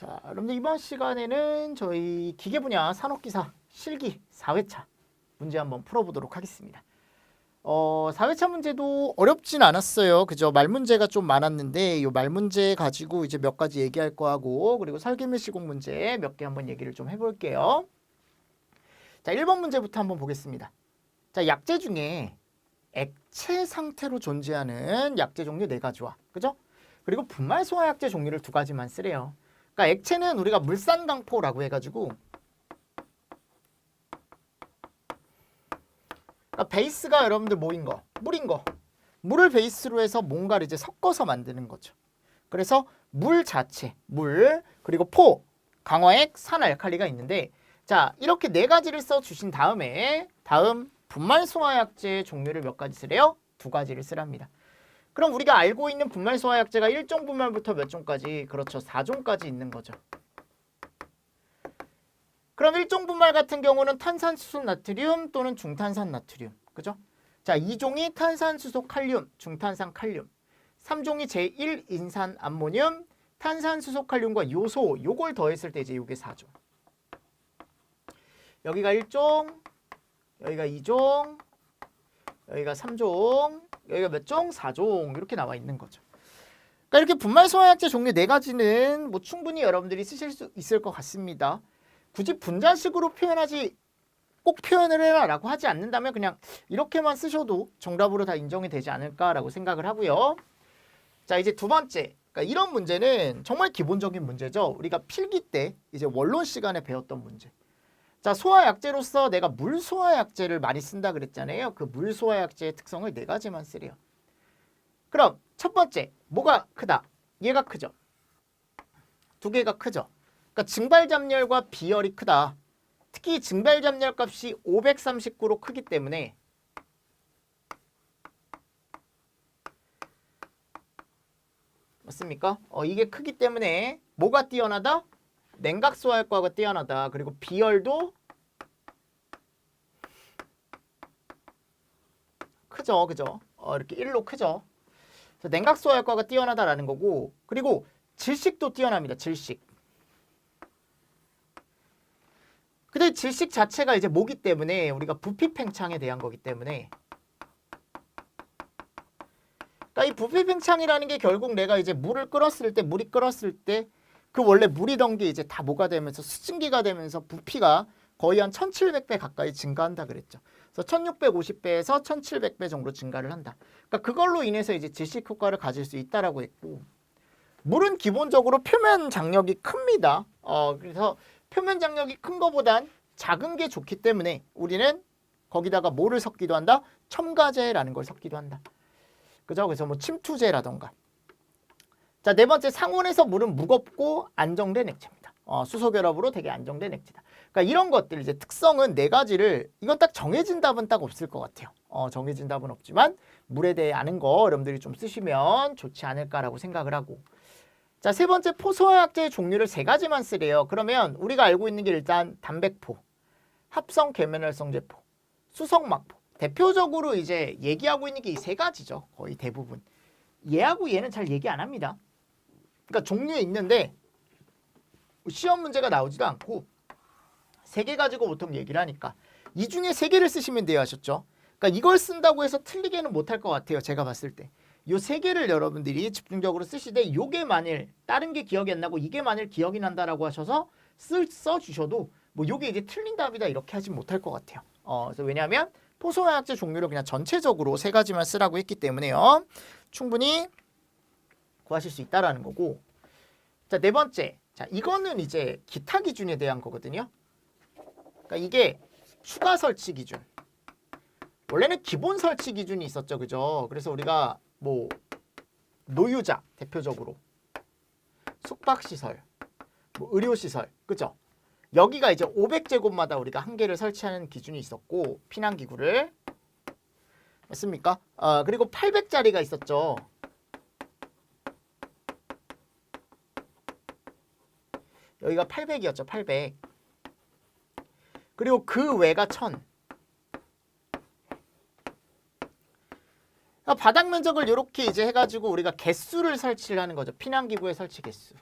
자, 여러분들 이번 시간에는 저희 기계 분야 산업기사 실기 4회차 문제 한번 풀어보도록 하겠습니다. 어, 4회차 문제도 어렵진 않았어요. 그죠? 말 문제가 좀 많았는데 이 말 문제 가지고 이제 몇 가지 얘기할 거 하고 그리고 설계밀 시공 문제 몇 개 한번 얘기를 좀 해볼게요. 자, 1번 문제부터 한번 보겠습니다. 자, 약재 중에 액체 상태로 존재하는 약재 종류 네 가지와 그죠? 그리고 분말 소화 약재 종류를 두 가지만 쓰래요. 그러니까 액체는 우리가 물산 강포라고 해가지고 그러니까 베이스가 여러분들 뭐인 거? 물인 거. 물을 베이스로 해서 뭔가를 이제 섞어서 만드는 거죠. 그래서 물 자체, 물, 그리고 포, 강화액, 산알칼리가 있는데 자 이렇게 네 가지를 써 주신 다음에 다음 분말 소화약제 종류를 몇 가지 쓰래요? 두 가지를 쓰랍니다. 그럼 우리가 알고 있는 분말 소화약제가 1종 분말부터 몇 종까지? 그렇죠. 4종까지 있는 거죠. 그럼 1종 분말 같은 경우는 탄산수소 나트륨 또는 중탄산 나트륨. 그죠? 자, 2종이 탄산수소 칼륨, 중탄산 칼륨. 3종이 제1인산 암모늄, 탄산수소 칼륨과 요소, 요걸 더했을 때 이제 요게 4종. 여기가 1종, 여기가 2종, 여기가 3종, 여기가 몇 종? 4종 이렇게 나와 있는 거죠. 그러니까 이렇게 분말 소화약제 종류 네 가지는 뭐 충분히 여러분들이 쓰실 수 있을 것 같습니다. 굳이 분자식으로 표현하지 꼭 표현을 해라라고 하지 않는다면 그냥 이렇게만 쓰셔도 정답으로 다 인정이 되지 않을까라고 생각을 하고요. 자 이제 두 번째 그러니까 이런 문제는 정말 기본적인 문제죠. 우리가 필기 때 이제 원론 시간에 배웠던 문제. 자 소화약제로서 내가 물 소화약제를 많이 쓴다 그랬잖아요. 그 물 소화약제의 특성을 네 가지만 쓰래요. 그럼 첫 번째 뭐가 크다? 얘가 크죠. 두 개가 크죠. 그러니까 증발 잡열과 비열이 크다. 특히 증발 잡열 값이 539로 크기 때문에 맞습니까? 어, 이게 크기 때문에 뭐가 뛰어나다? 냉각 소화효과가 뛰어나다. 그리고 비열도 크죠, 그죠? 어, 이렇게 1로 크죠. 냉각 소화 효과가 뛰어나다라는 거고, 그리고 질식도 뛰어납니다. 질식. 근데 질식 자체가 이제 모기 때문에 우리가 부피 팽창에 대한 거기 때문에 그러니까 이 부피 팽창이라는 게 결국 내가 이제 물을 끓었을 때 물이 끓었을 때 그 원래 물이던 게 이제 다 뭐가 되면서 수증기가 되면서 부피가 거의 한 1700배 가까이 증가한다 그랬죠. 그래서 1650배에서 1700배 정도 증가를 한다. 그러니까 그걸로 인해서 이제 질식 효과를 가질 수 있다라고 했고 물은 기본적으로 표면 장력이 큽니다. 어, 그래서 표면 장력이 큰 거보단 작은 게 좋기 때문에 우리는 거기다가 뭐를 섞기도 한다? 첨가제라는 걸 섞기도 한다. 그죠? 그래서 뭐 침투제라던가. 자, 네 번째 상온에서 물은 무겁고 안정된 액체입니다. 어, 수소 결합으로 되게 안정된 액체다. 그러니까 이런 것들 이제 특성은 네 가지를 이건 딱 정해진 답은 딱 없을 것 같아요. 어, 정해진 답은 없지만 물에 대해 아는 거 여러분들이 좀 쓰시면 좋지 않을까라고 생각을 하고 자, 세 번째 포소화학제의 종류를 세 가지만 쓰래요. 그러면 우리가 알고 있는 게 일단 담백포, 합성 계면활성제포, 수성막포. 대표적으로 이제 얘기하고 있는 게 이 세 가지죠. 거의 대부분. 얘하고 얘는 잘 얘기 안 합니다. 그러니까 종류에 있는데 시험 문제가 나오지도 않고 세 개 가지고 보통 얘기를 하니까 이 중에 세 개를 쓰시면 돼요 하셨죠. 그러니까 이걸 쓴다고 해서 틀리게는 못할 것 같아요. 제가 봤을 때. 요 세 개를 여러분들이 집중적으로 쓰시되 요게 만일 다른 게 기억이 안 나고 이게 만일 기억이 난다라고 하셔서 쓸, 써주셔도 뭐 요게 이제 틀린 답이다 이렇게 하진 못할 것 같아요. 어, 그래서 왜냐하면 포소화학제 종류를 그냥 전체적으로 세 가지만 쓰라고 했기 때문에요. 충분히 구하실 수 있다라는 거고. 자, 네 번째. 자, 이거는 이제 기타 기준에 대한 거거든요. 그러니까 이게 추가 설치 기준. 원래는 기본 설치 기준이 있었죠. 그죠? 그래서 우리가 뭐 노유자 대표적으로 숙박 시설, 뭐 의료 시설. 그죠? 여기가 이제 500제곱마다 우리가 한 개를 설치하는 기준이 있었고 피난 기구를 맞습니까? 아, 그리고 800짜리가 있었죠. 여기가 800이었죠. 800. 그리고 그 외가 1000. 그러니까 바닥 면적을 이렇게 이제 해가지고 우리가 개수를 설치를 하는 거죠. 피난기구의 설치 개수.